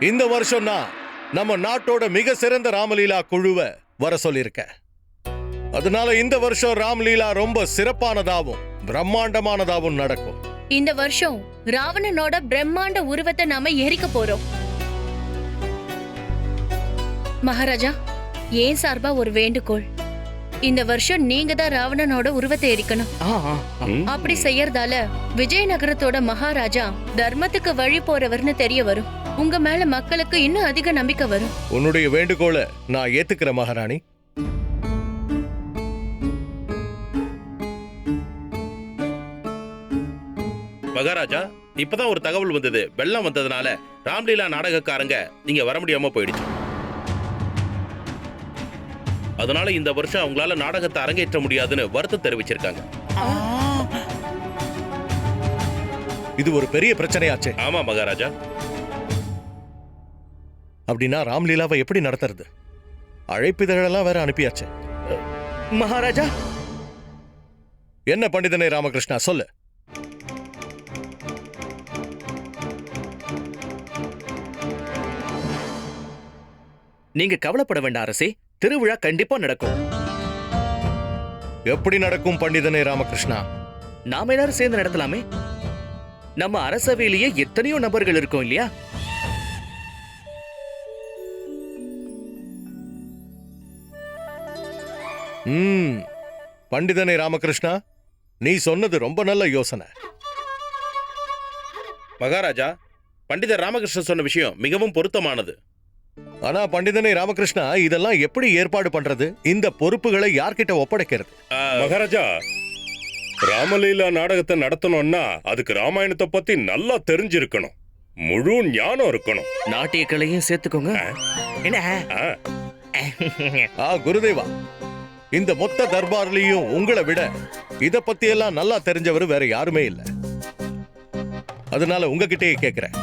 இந்த வருஷம் நான் நம்ம நாட்டோட மிக சிறந்த ராமலீலா குழுவை வர சொல்லியிருக்கேன். அதனால இந்த வருஷம் ராம்லீலா ரொம்ப சிறப்பானதாவும் பிரம்மாண்டமானதாவும் நடக்கும். இந்த வருஷம் ராவணனோட பிரம்மாண்ட உருவத்தை நாம எரிக்க போறோம். மகாராஜா ஏன் சார்பா ஒரு வேண்டுகோள்? இந்த வருஷம் நீங்க தான் ராவணனோட உருவத்தை எரிக்கணும். ஆ, ஆ, ஆ. அப்படி செய்யறதால விஜயநகரத்தோட மகாராஜா தர்மத்துக்கு வழி போறவர்னு தெரிய வரும். உங்க மேல மக்களுக்கு இன்னும் அதிக நம்பிக்கை வரும். உன்னுடைய வேண்டுகோளை நான் ஏத்துக்கிறேன் மகாராணி. மகாராஜா இப்பதான் ஒரு தகவல் வந்தது. வெள்ளம் வந்ததுனால ராம்லீலா நாடகக்காரங்க நீங்க வர முடியாம போயிடுச்சு. அதனால இந்த வருஷம் அவங்களால நாடகத்தை அரங்கேற்ற முடியாதுன்னு வருத்தம் தெரிவிச்சிருக்காங்க. இது ஒரு பெரிய பிரச்சனையாச்சே. ஆமா மகாராஜா. அப்படின்னா ராம்லீலாவை எப்படி நடத்துறது? அழைப்பிதழெல்லாம் வேற அனுப்பியாச்சு. மகாராஜா. என்ன பண்டிதனே ராமகிருஷ்ணா சொல்லு. நீங்க கவலைப்பட வேண்டாம் அரசே. திருவிழா கண்டிப்பா நடக்கும். எப்படி நடக்கும் பண்டிதனே ராமகிருஷ்ணா? நாம எல்லாரும் சேர்ந்து நடத்தலாமே? நம்ம அரசவையிலேயே எத்தனையோ நபர்கள் இருக்கோம் இல்லையா? ம் பண்டிதனே ராமகிருஷ்ணா நீ சொன்னது ரொம்ப நல்ல யோசனை. மகாராஜா பண்டிதர் ராமகிருஷ்ணன் சொன்ன விஷயம் மிகவும் பொருத்தமானது. ஆனா பண்டிதனே ராமகிருஷ்ணா இதெல்லாம் எப்படி ஏற்பாடு பண்றது? இந்த பொறுப்புகளை யார்கிட்ட ஒப்படைக்கிறது? மகாராஜா ராமலீலா நாடகத்தை நடத்தணும்னா அதுக்கு ராமாயணத்தை பத்தி நல்லா தெரிஞ்சிருக்கணும். முழு ஞானம் இருக்கணும். நாட்டிய கலையும் சேர்த்துக்கோங்க என்ன? ஆ, ஆ குருதேவா இந்த மொத்த தர்பார்லயும் உங்களை விட இத பத்தி எல்லாம் நல்லா தெரிஞ்சவர் வேற யாருமே இல்ல. அதனால உங்ககிட்டயே கேக்குறேன்.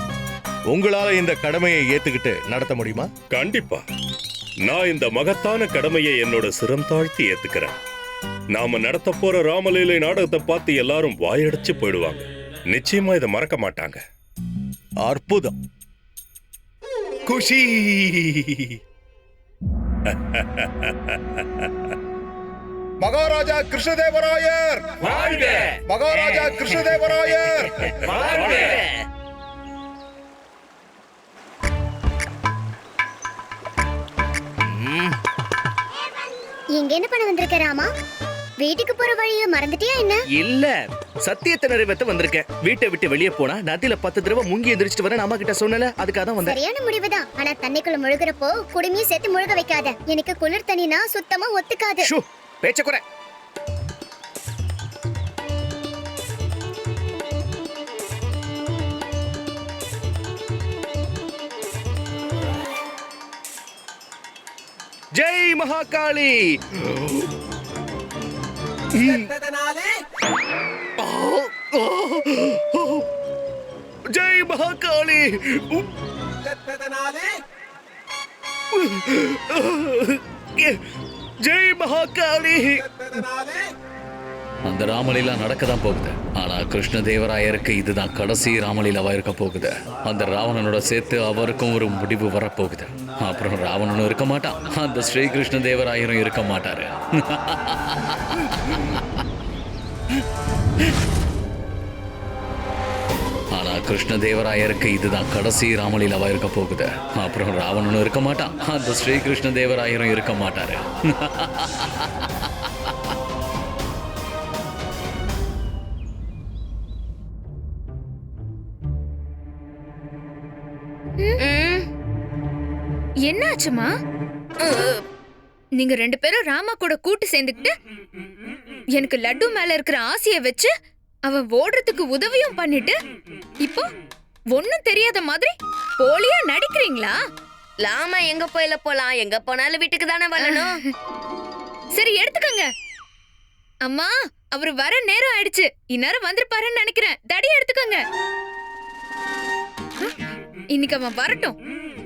உங்களால இந்த கடமையை ஏத்துக்கிட்டு நடத்த முடியுமா? கண்டிப்பா. நான் இந்த மகத்தான கடமையை என்னோட சிரம் தாழ்த்தி ஏத்துக்கிறேன். நாம நடத்த போற ராமலீலை நாடகத்தை பார்த்து எல்லாரும் வாயடைச்சு போயிடுவாங்க. நிச்சயமா இதை மறக்க மாட்டாங்க. அற்புதம். குஷி! மகாராஜா கிருஷ்ணதேவராயர்! மகாராஜா கிருஷ்ணதேவராயர்! இங்க என்ன பண்ண வந்திருக்க ராமா? வீட்டுக்கு போற வழிய மறந்துட்டியா என்ன? இல்ல சத்தியத்தை நிறைவேற்ற வந்திருக்கேன். வீட்டை விட்டு வெளியே போனா நதியில பத்து தடவை முங்கி எந்திரிச்சிட்டு வரேன் அம்மா கிட்ட சொன்னல அதுக்காக தான் வந்தேன். சரியான முடிவுதான். ஆனா தண்ணிக்குள்ள முழுகுறப்போ குடுமியும் சேர்த்து முழுக வைக்காத. எனக்கு குளிர் தண்ணினா சுத்தமா ஒத்துக்காது. பேச்ச குறை. ஜெய் மகாகாளி. ஜெய் மகாகாளி. ஜெய் மகாகாளி. அந்த ராமலீலா நடக்க தான் போகுது. ஆனால் கிருஷ்ணதேவராயருக்கு இதுதான் கடைசி ராமலீலாவா இருக்க போகுது. அந்த ராவணனோட சேர்த்து அவருக்கும் ஒரு முடிவு வரப்போகுது. அப்புறம் ராவணனும் இருக்க மாட்டான். அந்த ஸ்ரீ கிருஷ்ணதேவராயரும் இருக்க மாட்டாரு. ஆனால் கிருஷ்ணதேவராயருக்கு இதுதான் கடைசி ராமலீலாவா இருக்க போகுது. அப்புறம் ராவணனும் இருக்க மாட்டான். அந்த ஸ்ரீ கிருஷ்ணதேவராயரும் இருக்க மாட்டாரு. என்னாச்சுமா? நீங்க ரெண்டு பேரும் ராமா கூட கூட்டு சேர்ந்துக்கிட்டு எனக்கு லட்டு மேல இருக்கிற ஆசைய வச்சு அவன் ஓடுறதுக்கு உதவியும் பண்ணிட்டு இப்போ ஒண்ணும் தெரியாத மாதிரி போலியா நடிக்கிறீங்களா? லாமா எங்க போயில போலாம்? எங்க போனாலும் வீட்டுக்கு தானே வரணும். சரி எடுத்துக்கங்க. அம்மா அவர் வர நேரம் ஆயிடுச்சு. இந்நேரம் வந்திருப்பாருன்னு நினைக்கிறேன். தடி எடுத்துக்கங்க. இன்னைக்கு அவன் வரட்டும்.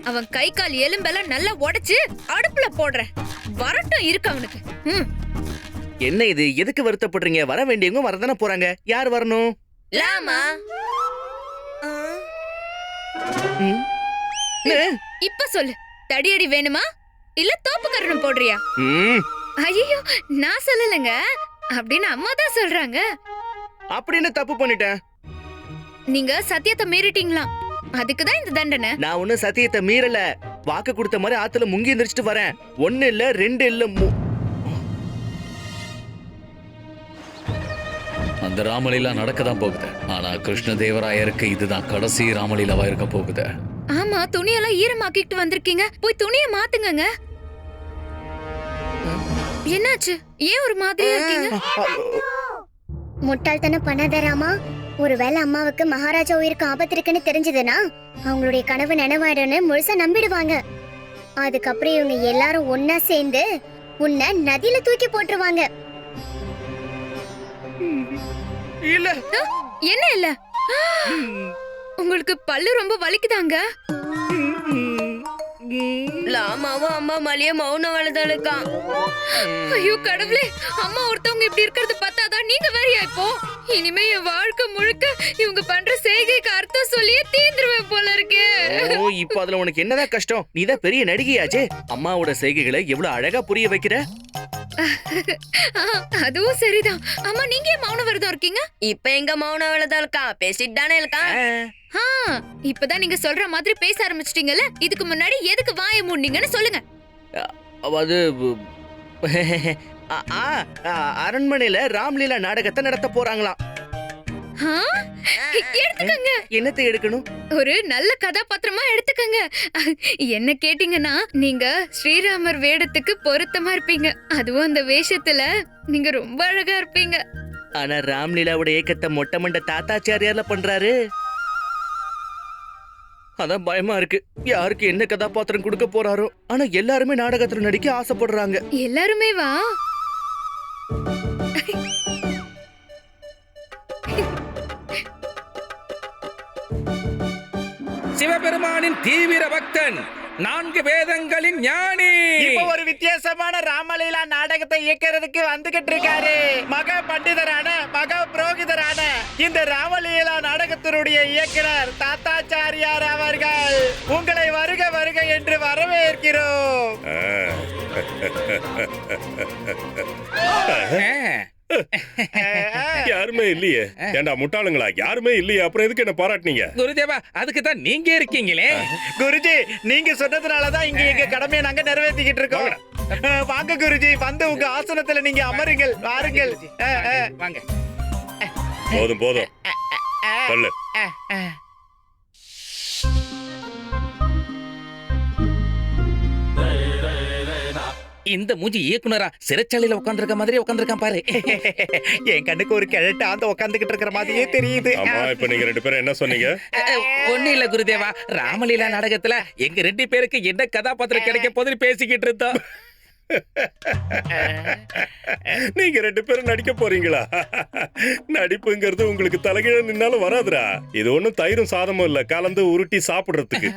அவன் கை கால் எலும்பெல்லாம் நல்லா உடைச்சு அடுப்புல போடுறேன் வரட்டும் இருக்கு அவனுக்கு. ம். என்ன இது? எதுக்கு வருத்தப்படுறீங்க? வர வேண்டியவங்க வரதானே போறாங்க. யார் வரணும்? லாமா. ம்? இப்ப சொல்லு. தடியடி வேணுமா? இல்ல தோப்பு கரணம் போடுறியா? ம், ஐயோ நான் சொல்லலைங்க. அப்படின்னு அம்மா தான் சொல்றாங்க. அப்படின்னு தப்பு பண்ணிட்டேன். நீங்க சத்தியத்தை மீறிட்டீங்களாம் அதுக்கு தான் இந்த தண்டனை. நான் ஒன்னும் சத்தியத்தை மீறல. வாக்கு கொடுத்த மாதிரி ஆத்துல முங்கி எந்திரிச்சிட்டு வரேன். ஒண்ணு இல்ல ரெண்டு இல்ல மூ- அந்த ராமலீலா நடக்க தான் போகுது. ஆனா கிருஷ்ணதேவராயருக்கு இதுதான் கடைசி ராமலீலாவா இருக்க போகுது. ஆமா துணியெல்லாம் ஈரமாக்கிட்டு வந்திருக்கீங்க. போய் துணிய மாத்துங்கங்க. என்னாச்சு? ஏன் ஒரு மாதிரியா இருக்கீங்க? முட்டாள்தனம் பண்ணாத ராமா. ஒருவேளை அம்மாவுக்கு மகாராஜா உயிருக்கு ஆபத்து இருக்குன்னு தெரிஞ்சதுன்னா அவங்களுடைய கனவு நினைவாயிடும்னு முழுசா நம்பிடுவாங்க. அதுக்கப்புறம் இவங்க எல்லாரும் ஒன்னா சேர்ந்து உன்னை நதியில தூக்கி போட்டுருவாங்க. இல்ல. என்ன இல்ல? உங்களுக்கு பல்லு ரொம்ப வலிக்குதாங்க? லாமாவும் அம்மா மலிய மௌன வளர்த்தலுக்கான் ஐயோ கடவுளே அம்மா ஒருத்தவங்க இப்படி இருக்கிறது பார்த்தாதான் நீங்க வேறையா இப்போ? இனிமே என் வாழ்க்கை முழுக்க இவங்க பண்ற செய்கைக்கு அர்த்தம் சொல்லியே தீந்துருவேன் போல இருக்கு. ஓ இப்போ அதுல உனக்கு என்னதான் கஷ்டம்? நீதான் பெரிய நடிகையாச்சே. அம்மாவோட செய்கைகளை எவ்வளவு அழகா புரிய வைக்கிற? அதுவும் சரிதான். அம்மா நீங்க ஏன் மௌன விரதம் இருக்கீங்க? இப்ப எங்க மௌன வளர்த்தலுக்கான் பேசிட்டு தானே இருக்கான் இப்பதான் நீங்க சொல்ற மாதிரி பேச ஆரம்பிச்சிட்டீங்கல்ல? இதுக்கு முன்னாடி எதுக்கு வாய மூடினீங்கன்னு சொல்லுங்க. அது அரண்மனையில ராம்லீலா நாடகத்தை நடத்த போறாங்களாம். எடுத்துக்கங்க. என்னத்தை எடுக்கணும்? ஒரு நல்ல கதாபாத்திரமா எடுத்துக்கங்க. என்ன கேட்டீங்கன்னா நீங்க ஸ்ரீராமர் வேடத்துக்கு பொருத்தமா இருப்பீங்க. அதுவும் அந்த வேஷத்துல நீங்க ரொம்ப அழகா இருப்பீங்க. ஆனா ராம்லீலாவோட ஏக்கத்தை மொட்டை மண்ட தாத்தாச்சாரியார்ல பண்றாரு. அதான் பயமா இருக்கு. யாருக்கு என்ன கதாபாத்திரம் கொடுக்க போறாரோ. ஆனா எல்லாருமே நாடகத்துல நடிக்க ஆசைப்படுறாங்க. எல்லாருமே வா. சிவபெருமானின் தீவிர பக்தன். நான்கு வேதங்களின் ஞானி. ஒரு வித்தியாசமான ராமலீலா நாடகத்தை இயக்கிறதுக்கு வந்துகிட்டு இருக்காரு. மக பண்டிதரான மக புரோகிதரான இந்த ராமலீலா நாடகத்தினுடைய இயக்குனர் தாத்தாச்சாரியார் அவர்கள். உங்களை வருக வருக என்று வரவேற்கிறோம். யாருமே இல்லையே. ஏண்டா முட்டாளுங்களா? யாருமே இல்லையே. அப்புறம் எதுக்கு என்ன பாராட்டுனீங்க? குருதேவா அதுக்கு தான் நீங்க இருக்கீங்களே. குருஜி நீங்க சொன்னதுனாலதான் இங்க எங்க கடமையை நாங்க நிறைவேற்றிக்கிட்டு இருக்கோம். வாங்க குருஜி வந்து உங்க ஆசனத்துல நீங்க அமருங்கள் வாருங்கள். வாங்க. போதும் போதும். சொல்லு இந்த மூஞ்சி இயக்குனரா? சிறைச்சாலையில உட்கார்ந்திருக்க மாதிரி உட்கார்ந்திருக்கான் பாரு. என் கண்ணுக்கு ஒரு கிழட்டு அந்த உட்காந்துக்கிட்டு இருக்கிற மாதிரியே தெரியுது. ஆமா இப்ப நீங்க ரெண்டு பேரும் என்ன சொன்னீங்க? ஒண்ணு இல்ல குருதேவா. ராமலீலா நாடகத்துல எங்க ரெண்டு பேருக்கு என்ன கதாபாத்திரம் கிடைக்க போதுன்னு பேசிக்கிட்டு இருந்தோம். நீங்க ரெண்டு பேரும் நடிக்க போறீங்களா? நடிப்புங்கிறது உங்களுக்கு தலைகீழ நின்னாலும் வராதுடா. இது ஒண்ணும் தயிரும் சாதமும் இல்ல. கலந்து உருட்டி சாப்பிடுறதுக்கு.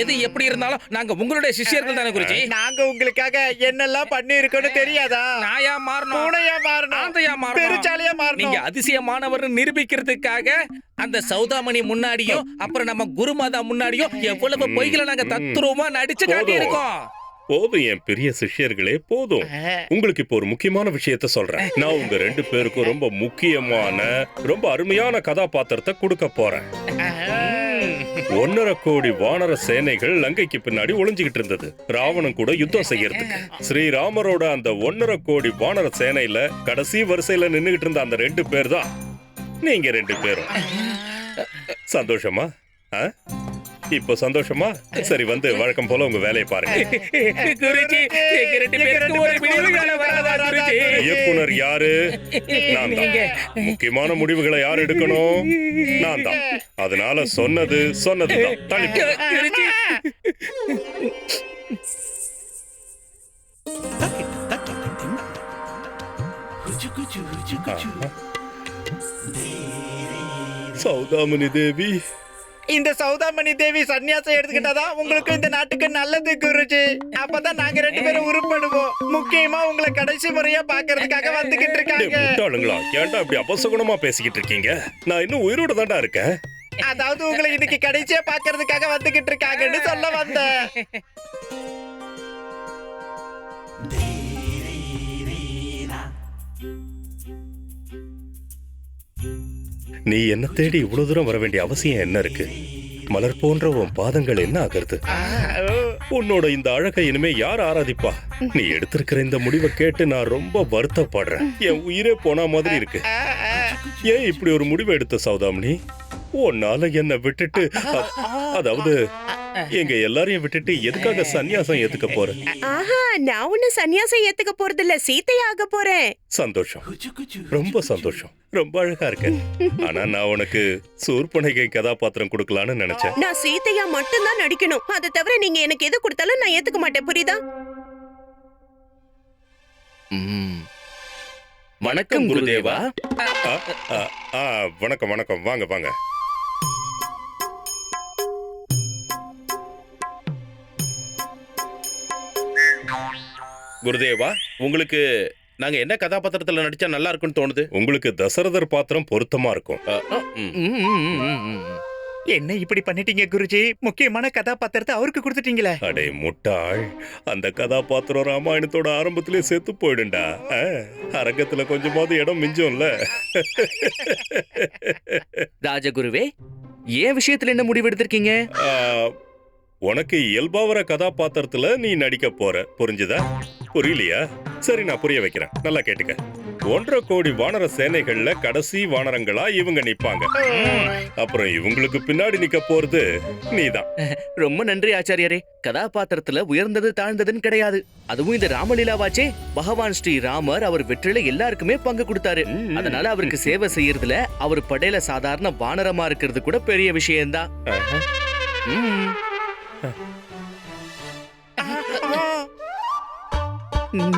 எது எப்படி இருந்தாலும் நாங்க உங்களுடைய சிஷ்யர்கள் தானே குருஜி? நாங்க உங்களுக்காக என்னெல்லாம் பண்ணி இருக்கோம்னு தெரியாதா? நாயா மாறணும். பூனையா மாறணும். ஆந்தையா மாறணும். பெருச்சாலியா நீங்க மாறணும் அதிசயமானவர் நிரூபிக்கிறதுக்காக அந்த சௌதாமணி முன்னாடியும் அப்புறம் நம்ம குருமாதா முன்னாடியும் எவ்வளவு பொய்களை நாங்க தத்துருவமா நடிச்சு போதும். காட்டியிருக்கோம். போதும் என் பெரிய சிஷ்யர்களே போதும். உங்களுக்கு இப்போ ஒரு முக்கியமான விஷயத்த சொல்றேன். நான் உங்க ரெண்டு பேருக்கும் ரொம்ப முக்கியமான ரொம்ப அருமையான கதாபாத்திரத்தை கொடுக்க போறேன். ஒன்னரை கோடி வானர சேனைகள் லங்கைக்கு பின்னாடி ஒளிஞ்சுகிட்டு இருந்தது. ராவணன் கூட யுத்தம் செய்யறதுக்கு. ஸ்ரீராமரோட அந்த ஒன்னரை கோடி வானர சேனையில கடைசி வரிசையில நின்னுகிட்டு இருந்த அந்த ரெண்டு பேர் தான் நீங்க ரெண்டு பேரும். சந்தோஷமா? ஆ? இப்போ சந்தோஷமா? சரி வந்து வழக்கம் போல உங்க வேலையை பாருங்க. இயக்குனர் யாரு? நான் தான். முக்கியமான முடிவுகளை யார் எடுக்கணும்? நான் தான். அதனால சொன்னது. குருஜி. சௌதாமணி தேவி. இந்த சௌதாமணி தேவி சன்னியாசம் எடுத்துக்கிட்டாதான் உங்களுக்கு இந்த நாட்டுக்கு நல்லது குருஜி. அப்பதான் நாங்க ரெண்டு பேரும் உருப்படுவோம். முக்கியமா உங்களை கடைசி முறையா பாக்குறதுக்காக வந்துகிட்டு இருக்காங்க. முட்டாளுங்களா? ஏன்டா இப்படி அபசகுணமா பேசிக்கிட்டு இருக்கீங்க? நான் இன்னும் உயிரோட தான்டா இருக்கேன். அதாவது உங்களை இன்னைக்கு கடைசியா பாக்குறதுக்காக வந்துகிட்டு இருக்காங்கன்னு சொல்ல வந்தேன். நீ என்ன தேடி இவ்வளவு தூரம் வர வேண்டிய அவசியம் என்ன இருக்கு? மலர் போன்ற உன் பாதங்கள் என்ன ஆகிறது உன்னோட இந்த அழகை இனிமே யார் ஆராதிப்பா? நீ எடுத்திருக்கிற இந்த முடிவை கேட்டு நான் ரொம்ப வருத்தப்படுறேன். என் உயிரே போன மாதிரி இருக்கு. ஏன் இப்படி ஒரு முடிவை எடுத்த சௌதாமணி உன்னால என்ன விட்டுட்டு அதாவது எங்க எல்லாரையும் விட்டுட்டு எதுக்காக சந்நியாசம் ஏத்துக்க போற? ஆஹா நான் ஒண்ணு சன்னியாசம் ஏத்துக்க போறது இல்ல சீத்தையாக போறேன். சந்தோஷம். ரொம்ப சந்தோஷம். ரொம்ப அழகா இருக்க. ஆனா நான் உனக்கு சூர்பனகை கதாபாத்திரம் கொடுக்கலான்னு நினைச்சேன். நான் சீத்தையா மட்டும்தான் நடிக்கணும். அதை தவிர நீங்க எனக்கு எது கொடுத்தாலும் நான் ஏத்துக்க மாட்டேன். புரியுதா. வணக்கம் குருதேவா. ஆ, ஆ, ஆ, வணக்கம் வணக்கம். வாங்க வாங்க. குருதேவா உங்களுக்கு நாங்க என்ன கதாபாத்திரத்துல நடிச்சா நல்லா இருக்கும்னு தோணுது? உங்களுக்கு தசரதர் பாத்திரம் பொருத்தமா இருக்கும். என்ன இப்படி பண்ணிட்டீங்க குருஜி? முக்கியமான கதாபாத்திரத்தை அவருக்கு கொடுத்துட்டீங்களே. அடே முட்டாள் அந்த கதாபாத்திரம் ராமாயணத்தோட ஆரம்பத்திலே செத்து போயிடுண்டா ஆ, அரங்கத்துல கொஞ்சமாவது இடம் மிஞ்சோம்ல. ராஜகுருவே ஏன் விஷயத்துல என்ன முடிவு எடுத்திருக்கீங்க? உனக்கு இயல்பா வர கதாபாத்திரத்துல நீ நடிக்க போற. புரிஞ்சுதா? புரியலையா? சரி நான் புரிய வைக்கிறேன். நல்லா கேட்டுக்க. ஒன்றரை கோடி வானர சேனைகள்ல கடைசி வானரங்களா இவங்க நிப்பாங்க. அப்புறம் இவங்களுக்கு பின்னாடி நிக்க போறது நீதான். ரொம்ப நன்றி ஆச்சாரியரே. கதாபாத்திரத்துல உயர்ந்தது தாழ்ந்ததுன்னு கிடையாது. அதுவும் இந்த ராமலீலாவாச்சே. பகவான் ஸ்ரீ ராமர் அவர் வெற்றில எல்லாருக்குமே பங்கு கொடுத்தாரு. அதனால அவருக்கு சேவை செய்யறதுல அவர் படையில சாதாரண வானரமா இருக்கிறது கூட பெரிய விஷயம்தான்.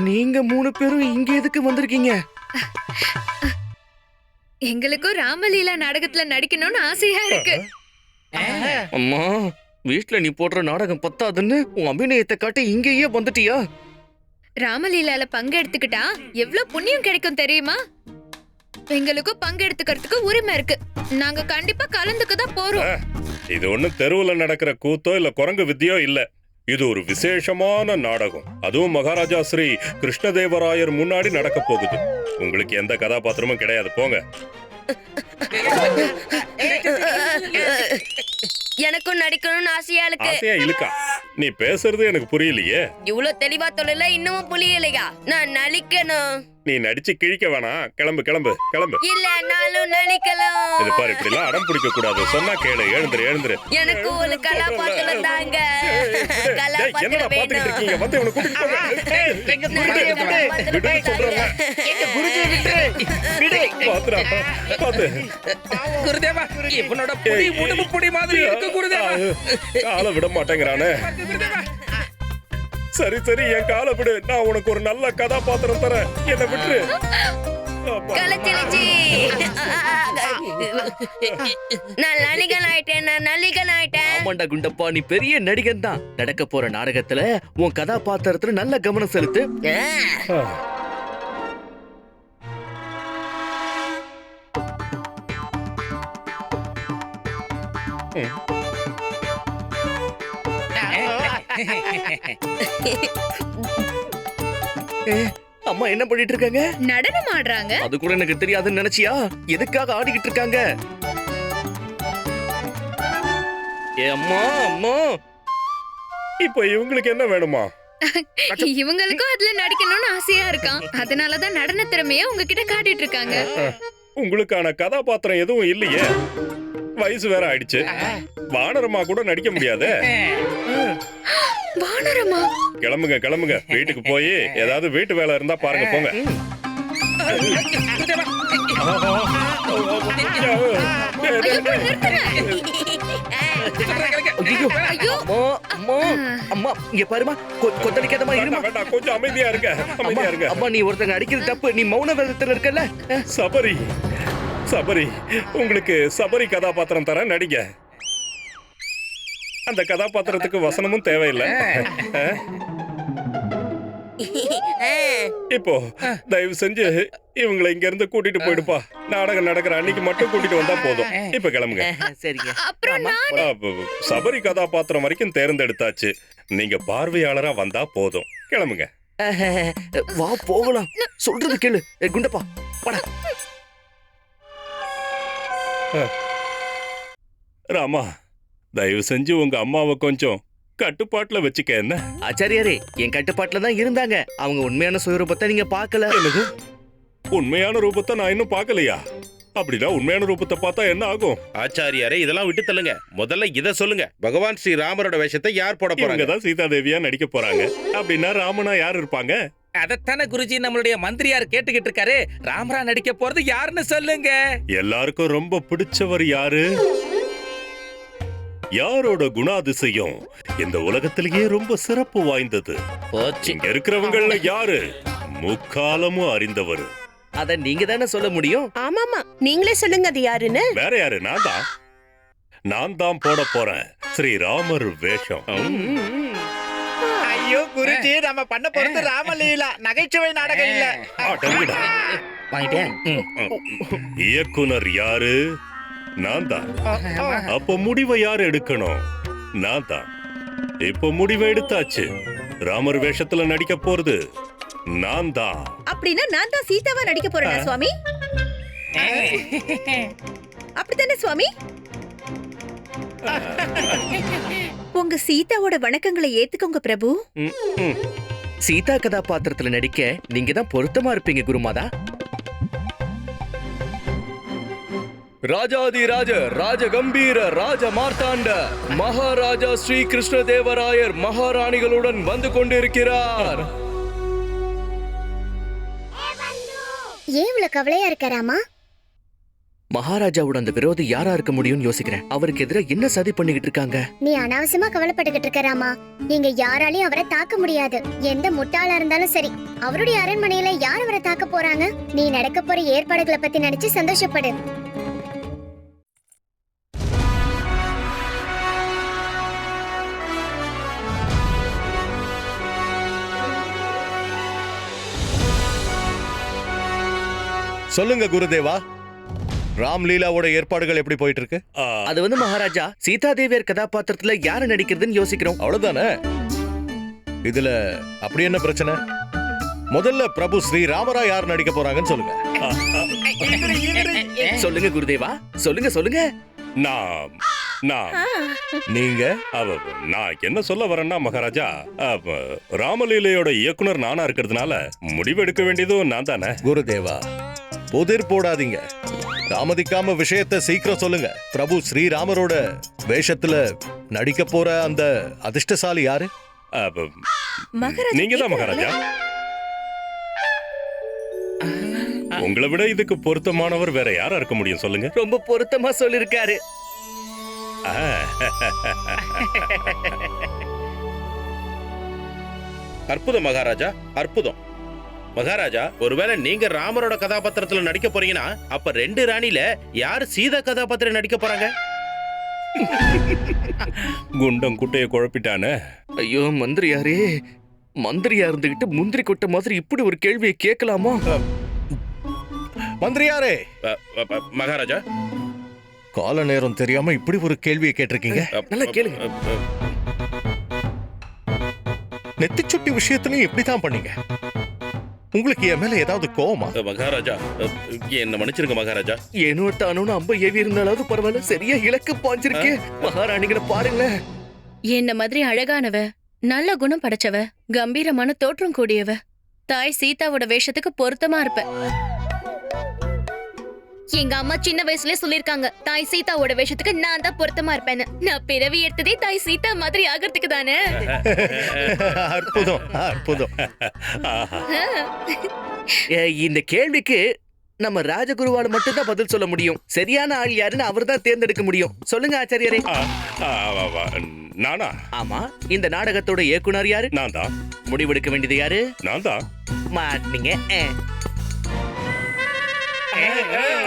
நீங்க மூணு பேரும் இங்க எதுக்கு வந்திருக்கீங்க? எங்களுக்கும் ராமலீலா நாடகத்துல நடிக்கணும்னு ஆசையா இருக்கு. அம்மா வீட்ல நீ போடுற நாடகம் பத்தாதுன்னு உன் அபிநயத்தை காட்டி இங்கேயே வந்துட்டியா? ராமலீலால பங்கெடுத்துக்கிட்டா எவ்வளவு புண்ணியம் கிடைக்கும் தெரியுமா? எங்களுக்கும் பங்கெடுத்துக்கிறதுக்கு உரிமை இருக்கு. நாங்க கண்டிப்பா கலந்துக்க தான் போறோம். இது ஒண்ணும் தெருவுல நடக்கிற கூத்தோ இல்ல குரங்கு வித்தியோ இல்ல. இது ஒரு விசேஷமான நாடகம். அதுவும் மகாராஜா ஸ்ரீ கிருஷ்ணதேவராயர் முன்னாடி நடக்க போகுது. உங்களுக்கு எந்த கதாபாத்திரமும் கிடையாது. போங்க. எனக்கும் நடிக்கணும்னு ஆசையா இருக்கு. ஆசையா இழுக்கா நீ பேசுறது எனக்கு புரியலையே. இவ்வளவு தெளிவா சொல்லல இன்னமும் புரியலையா? நான் நடிக்கணும். நீ நடிச்சு கிழிக்க வேணாம் கிளம்பு கிளம்பு கிளம்பு. இல்ல நானும் நடிக்கலாம். இது பாரு இப்படி எல்லாம் அடம் பிடிக்க கூடாது சொன்னா கேளு எழுந்துரு எழுந்துரு. எனக்கு ஒரு கலாபாத்திரம் தாங்க. என்னடா கலாபாத்திரம் பாத்துக்கிட்டு வேணும் இருக்கீங்க? வந்து இவனை கூட்டிட்டு போங்க. எங்க நிறைய குருஜி விட்டு. கதாபாத்திரம் விடுன்னு சொல்றேன்ல. எங்க குருஜி விட்டு. விடு. பாத்துடா பாத்து. குருதேவா இவனோட பொடி உடம்பு பொடி மாதிரி இருக்கு குருதேவா. காலை விட மாட்டேங்கிறானே. குருதேவா. சரி சரி என் காலை விடு. நான் உனக்கு ஒரு நல்ல கதாபாத்திரம் தரேன். என்ன விட்டுரு. நான் நலிகன் ஆயிட்டேன் நான் நலிகன் ஆயிட்டேன். ஆமாண்டா குண்டப்பா நீ பெரிய நடிகன் தான். நடக்க போற நாடகத்துல உன் கதாபாத்திரத்துல நல்ல கவனம் செலுத்து. ஆ. அம்மா என்ன பண்ணிட்டு இருக்காங்க நடனம் ஆடுறாங்க. அது கூட எனக்கு தெரியாதுன்னு நினைச்சியா? எதுக்காக ஆடிக்கிட்டு இருக்காங்க? ஏ அம்மா அம்மா. இப்போ இவங்களுக்கு என்ன வேணுமா? இவங்களுக்கும் அதுல நடிக்கணும்னு ஆசையா இருக்கான். அதனாலதான் நடன திறமைய உங்ககிட்ட காட்டிட்டு இருக்காங்க. உங்களுக்கான கதாபாத்திரம் எதுவும் இல்லையே? வயசு வேற ஆயிடுச்சு. வானரமா கூட நடிக்க முடியாதே. வானரமா? கிளம்புங்க கிளம்புங்க. வீட்டுக்கு போய் ஏதாவது வீட்டு வேலை இருந்தா பாருங்க போங்க. கொஞ்சம் அமைதியா அம்மா அமைதியா இருங்க. அம்மா நீ ஒருத்தங்க அடிக்கிறது தப்பு. நீ மௌன விரதத்துல இருக்கல்ல? சபரி. சபரி உங்களுக்கு சபரி கதாபாத்திரம் தரேன் நடிங்க. அந்த கதாபாத்திரத்துக்கு வசனமும் தேவையில்லை. இப்போ தயவு செஞ்சு இவங்களை இங்க இருந்து கூட்டிட்டு போயிடுப்பா. நாடகம் நடக்கிற அன்னைக்கு மட்டும் கூட்டிட்டு வந்தா போதும். இப்ப கிளம்புங்க. சபரி கதாபாத்திரம் வரைக்கும் தேர்ந்தெடுத்தாச்சு. நீங்க பார்வையாளரா வந்தா போதும். கிளம்புங்க. வா போகலாம். சொல்றது கேளு. குண்டப்பா. வாடா. ராமா தயவு செஞ்சு உங்க அம்மாவை கொஞ்சம் கட்டுப்பாட்டுல வச்சுக்க என்ன? ஆச்சாரியாரே என் கட்டுப்பாட்டுல தான் இருந்தாங்க. அவங்க உண்மையான சுயரூபத்தை நீங்க பார்க்கல. உண்மையான ரூபத்தை நான் இன்னும் பார்க்கலையா? அப்படின்னா உண்மையான ரூபத்தை பார்த்தா என்ன ஆகும்? ஆச்சாரியாரே இதெல்லாம் விட்டு தள்ளுங்க. முதல்ல இத சொல்லுங்க. பகவான் ஸ்ரீ ராமரோட வேஷத்தை யார் போட போறாங்க? தான் சீதா தேவியா நடிக்க போறாங்க. அப்படின்னா ராமனா யார் இருப்பாங்க? அதத்தானே குருஜி நம்மளுடைய மந்திரியார் கேட்டுக்கிட்டு இருக்காரு? ராமரா நடிக்க போறது யாருன்னு சொல்லுங்க. எல்லாருக்கும் ரொம்ப பிடிச்சவர் யாரு? யாரோட குணாதிசயம்? இந்த உலகத்திலேயே ரொம்ப சிறப்பு வாய்ந்தது. போச்சு. இங்க இருக்கிறவங்கள யாரு? முக்காலமும் அறிந்தவர். அத நீங்க தானே சொல்ல முடியும்? ஆமாமா நீங்களே சொல்லுங்க அது யாருன்னு. வேற யாரு? நான் தான். நான் தான் போட போறேன். ஸ்ரீராமர் வேஷம். ஐயோ குருஜி நம்ம பண்ண போறது ராமலீலா. நகைச்சுவை நாடகம் இல்ல. வாங்கிட்டேன். இயக்குனர் யாரு? நான் தான். அப்ப முடிவை யார் எடுக்கணும்? நான் தான். இப்ப முடிவை எடுத்தாச்சு. ராமர் வேஷத்துல நடிக்க போறது நான் தான். அப்படின்னா நான் தான் சீதாவா நடிக்க போறேன் சுவாமி? அப்படித்தானே சுவாமி? உங்க சீதாவோட வணக்கங்களை ஏத்துக்கோங்க பிரபு. சீதா கதாபாத்திரத்துல நடிக்க நீங்க தான் பொருத்தமா இருப்பீங்க குருமாதா. ராஜாதிராஜ ராஜ கம்பீர ராஜ மார்த்தாண்ட மகாராஜா ஸ்ரீ கிருஷ்ணதேவராயர் மகாராணிகளுடன் வந்து கொண்டிருக்கிறார். ஏன் இவ்வளவு கவலையா இருக்க ராமா? மகாராஜாவோட அந்த விரோதி யாரா இருக்க முடியும்னு யோசிக்கிறேன். அவருக்கு எதிராக என்ன சதி பண்ணிக்கிட்டு இருக்காங்க? நீ அனாவசியமா கவலைப்பட்டுக்கிட்டு இருக்க ராமா. நீங்க யாராலையும் அவரை தாக்க முடியாது. எந்த முட்டாளா இருந்தாலும் சரி. அவருடைய அரண்மனையில யார் அவரை தாக்க போறாங்க? நீ நடக்க போற ஏற்பாடுகளை பத்தி நினைச்சு சந்தோஷப்படு. சொல்லுங்க குருதேவா. ராம்லீலாவோட ஏற்பாடுகள் எப்படி போயிட்டு இருக்கு அது வந்து மகாராஜா சீதா தேவியர் கதாபாத்திரத்துல யாரு நடிக்கிறதுன்னு யோசிக்கிறோம். அவ்வளவுதானே? இதுல அப்படி என்ன பிரச்சனை? முதல்ல பிரபு ஸ்ரீ ராமரா யார் நடிக்க போறாங்கன்னு சொல்லுங்க. சொல்லுங்க குருதேவா. சொல்லுங்க சொல்லுங்க. நான் நான் நீங்க? அவ நான் என்ன சொல்ல வரேன்னா மகாராஜா ராமலீலையோட இயக்குனர் நானா இருக்கிறதுனால முடிவெடுக்க வேண்டியதும் நான் தானே குருதேவா புதிர் போடாதீங்க. தாமதிக்காம விஷயத்தை சீக்கிரம் சொல்லுங்க. பிரபு ஸ்ரீராமரோட வேஷத்துல நடிக்க போற அந்த அதிர்ஷ்டசாலி யாரு? நீங்க தான் மகாராஜா. உங்களை விட இதுக்கு பொருத்தமானவர் வேற யாரா இருக்க முடியும் சொல்லுங்க. ரொம்ப பொருத்தமா சொல்லிருக்காரு. அற்புதம் மகாராஜா அற்புதம். மகாராஜா ஒருவேளை நீங்க ராமரோட கதாபாத்திரத்துல நடிக்க போறீங்கன்னா அப்ப ரெண்டு ராணில யார் சீதா கதாபாத்திரம் நடிக்க போறாங்க? குண்டம் குட்டைய குழப்பிட்டானே? ஐயோ மந்திரியாரே. மந்திரியா இருந்துகிட்டு முந்திரி கொட்ட மாதிரி இப்படி ஒரு கேள்வியை கேட்கலாமா? மந்திரியாரே! மகாராஜா. கால நேரம் தெரியாம இப்படி ஒரு கேள்வியை கேட்டிருக்கீங்க? நல்லா கேளுங்க. நெத்திச்சுட்டி விஷயத்துலயும் இப்படித்தான் பண்ணீங்க. உங்களுக்கு என் மேல ஏதாவது கோவமா? மகாராஜா என்ன மன்னிச்சிருங்க மகாராஜா. ஏனோ தானோன்னு அம்ப ஏவி இருந்தாலாவது பரவாயில்ல சரியா இலக்கு பாஞ்சிருக்கே. மகாராணிகளை பாருங்களேன். என்ன மாதிரி அழகானவ நல்ல குணம் படைச்சவ கம்பீரமான தோற்றம் கூடியவ. தாய் சீதாவோட வேஷத்துக்கு பொருத்தமா இருப்ப. எங்க அம்மா சின்ன வயசுலயே சொல்லிருக்காங்க தாய் சீதாவோட வேஷத்துக்கு நான் தான் பொருத்தமா இருப்பேன்னு. நான் பிறவி எடுத்ததே தாய் சீதா மாதிரி ஆகிறதுக்கு தானே? அற்புதம் அற்புதம். இந்த கேள்விக்கு நம்ம ராஜகுருவால மட்டும் தான் பதில் சொல்ல முடியும். சரியான ஆள் யாருன்னு அவர் தான் தேர்ந்தெடுக்க முடியும். சொல்லுங்க ஆச்சாரியரே. ஆ, ஆ, வா, வா. நானா? ஆமா இந்த நாடகத்தோட இயக்குனர் யாரு? நான் தான். முடிவெடுக்க வேண்டியது யாரு? நான் தான். மாட்டீங்க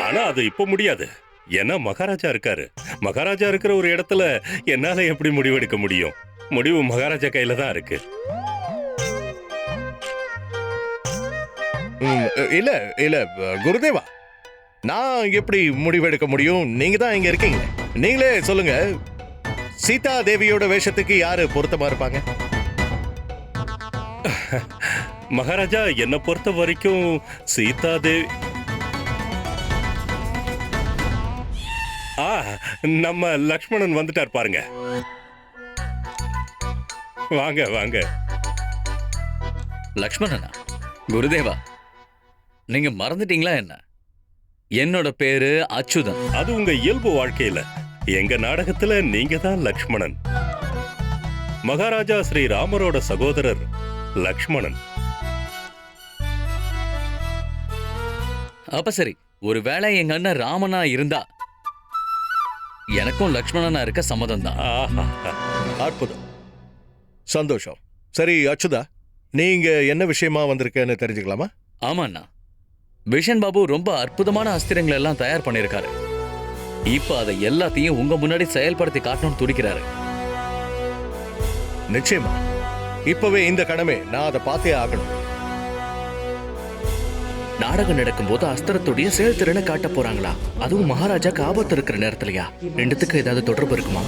ஆனா அது இப்ப முடியாது. ஏன்னா மகாராஜா இருக்காரு. மகாராஜா இருக்கிற ஒரு இடத்துல என்னால எப்படி முடிவெடுக்க முடியும்? முடிவு மகாராஜா கையில தான் இருக்கு. இல்ல இல்ல குருதேவா. நான் எப்படி முடிவெடுக்க முடியும்? நீங்க தான் இங்க இருக்கீங்க. நீங்களே சொல்லுங்க. சீதா தேவியோட வேஷத்துக்கு யாரு பொருத்தமா இருப்பாங்க? மகாராஜா என்னை பொறுத்த வரைக்கும் சீதா தேவி நம்ம லக்ஷ்மணன் வந்துட்டார் பாருங்க. வாங்க வாங்க. லக்ஷ்மணனா? குருதேவா நீங்க மறந்துட்டீங்களா என்ன? என்னோட பேரு அச்சுதன். அது உங்க இயல்பு வாழ்க்கையில. எங்க நாடகத்துல நீங்க தான் லக்ஷ்மணன். மகாராஜா ஸ்ரீ ராமரோட சகோதரர் லக்ஷ்மணன். அப்ப சரி ஒருவேளை எங்க அண்ணன் ராமனா இருந்தா எனக்கும் லக்ஷ்மணனா இருக்க சம்மதம் தான் ஆஹா அற்புதம். சந்தோஷம். சரி அச்சுதா நீங்க என்ன விஷயமா வந்திருக்கேன்னு தெரிஞ்சுக்கலாமா? ஆமாண்ணா. விஷன் பாபு ரொம்ப அற்புதமான அஸ்திரங்களை எல்லாம் தயார் பண்ணியிருக்காரு. இப்ப அதை எல்லாத்தையும் உங்க முன்னாடி செயல்படுத்தி காட்டணும்னு துடிக்கிறாரு. நிச்சயமா. இப்பவே இந்த கடமை நான் அதை பார்த்தே ஆகணும். நாடகம் நடக்கும்போது அஸ்திரத்துடைய செயல்திறனை காட்ட போறாங்களா? அதுவும் மகாராஜாக்கு ஆபத்து இருக்கிற நேரத்துலயா? ரெண்டுத்துக்கு ஏதாவது தொடர்பு இருக்குமா?